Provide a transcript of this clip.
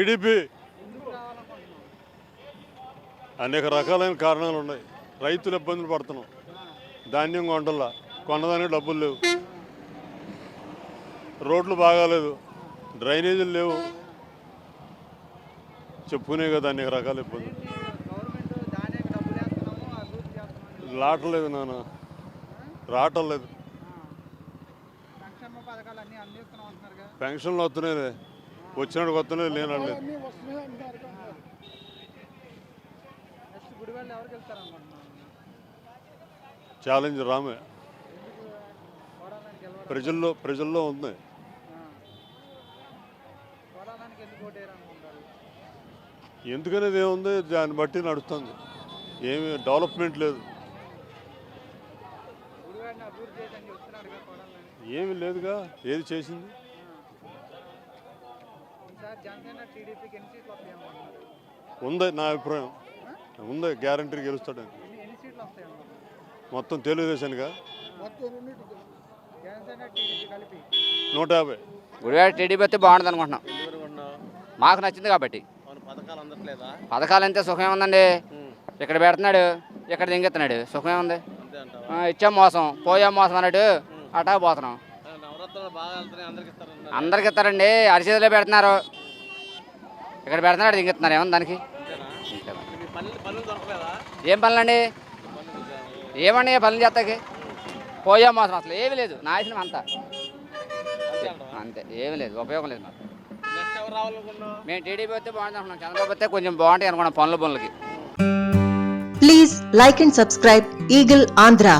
TDP. అనేక రకాలైన కారణాలు ఉన్నాయి. రైతులు ఇబ్బందులు పడుతున్నాం. ధాన్యం కొంటల్లా కొనదానికి డబ్బులు లేవు. రోడ్లు బాగాలేదు. డ్రైనేజీలు లేవు. చెప్పుకునే కదా అనేక రకాల ఇబ్బందులు. రావట్లేదు నాన్న. అంటున్నారు కదా. పెన్షన్లు వస్తున్నాయి ఎవరికి వెళ్తారు అనుకుంటున్నాను ఛాలెంజ్ రామే. ప్రజల్లో ప్రజల్లో ఉంది. ఎందుకనేది ఏముంది? దాన్ని బట్టి నడుస్తుంది. ఏమి డెవలప్మెంట్ లేదు. ఏమి లేదుగా. ఏది చేసింది? ఉంది నా అభిప్రాయం. ఉంది గ్యారంటీ అనుకుంటున్నారు? మొత్తం తెలుగుదేశానిగా జనసేన టీడీపీ కలిపి. నూట యాభై. గుడివాడ టీడీపీ వస్తే బాగుంటుంది అనుకుంటున్నాం. మాకు నచ్చింది కాబట్టి. పథకాలు అంతే సుఖం ఉందండి. ఇక్కడ పెడుతున్నాడు ఇక్కడ దింగెత్తున్నాడు సుఖం ఉంది. ఇచ్చాం మోసం పోయాం మోసం అన్నట్టు అటా పోతున్నాం. అందరికి ఇస్తారండి అరిచేతిలో పెడుతున్నారు. ఇక్కడ పెడుతున్నాడు దింగెత్తున్నారు ఏమన్నా దానికి? ఏం పనులండి? ఏమండి పనులు చేస్తాకి? పోయా మోసం అసలు ఏమీ లేదు. నాశనం అంతా. అంతే ఏమి ఏమీ లేదు. ఉపయోగం లేదు మాకు. మేము టీడీపీ వస్తే బాగుంటుంది అనుకున్నాం. చంద్రబాబు వస్తే కొంచెం బాగుంటాయి అనుకున్నాం పనుల పనులకి. Please like and subscribe Eagle Andhra